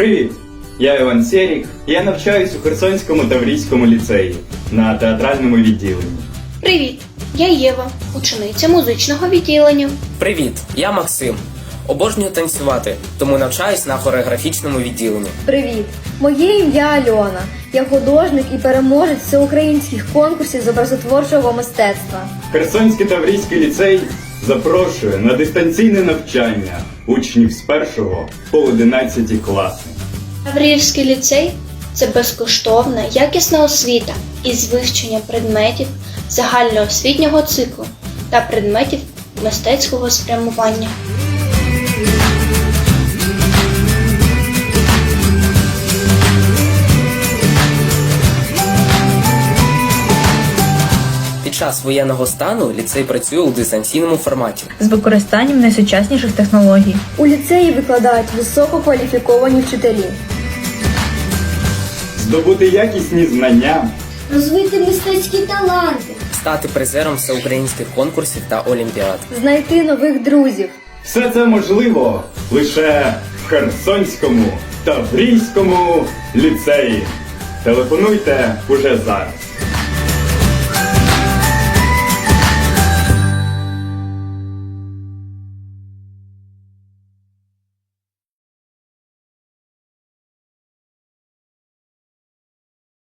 Привіт! Я Іван Серік, я навчаюсь у Херсонському Таврійському ліцеї на театральному відділенні. Привіт! Я Єва, учениця музичного відділення. Привіт, я Максим. Обожнюю танцювати, тому навчаюсь на хореографічному відділенні. Привіт! Моє ім'я Альона. Я художник і переможець всеукраїнських конкурсів з образотворчого мистецтва. Херсонський Таврійський ліцей запрошує на дистанційне навчання учнів з 1 по 11 класи. Тавріївський ліцей це безкоштовна, якісна освіта із вивчення предметів загальноосвітнього циклу та предметів мистецького спрямування. Час воєнного стану ліцей працює у дистанційному форматі. з використанням найсучасніших технологій. У ліцеї викладають висококваліфіковані вчителі. Здобути якісні знання, Розвити мистецькі таланти, Стати призером всеукраїнських конкурсів та олімпіад. знайти нових друзів. все це можливо лише в Херсонському Таврійському ліцеї. Телефонуйте уже зараз.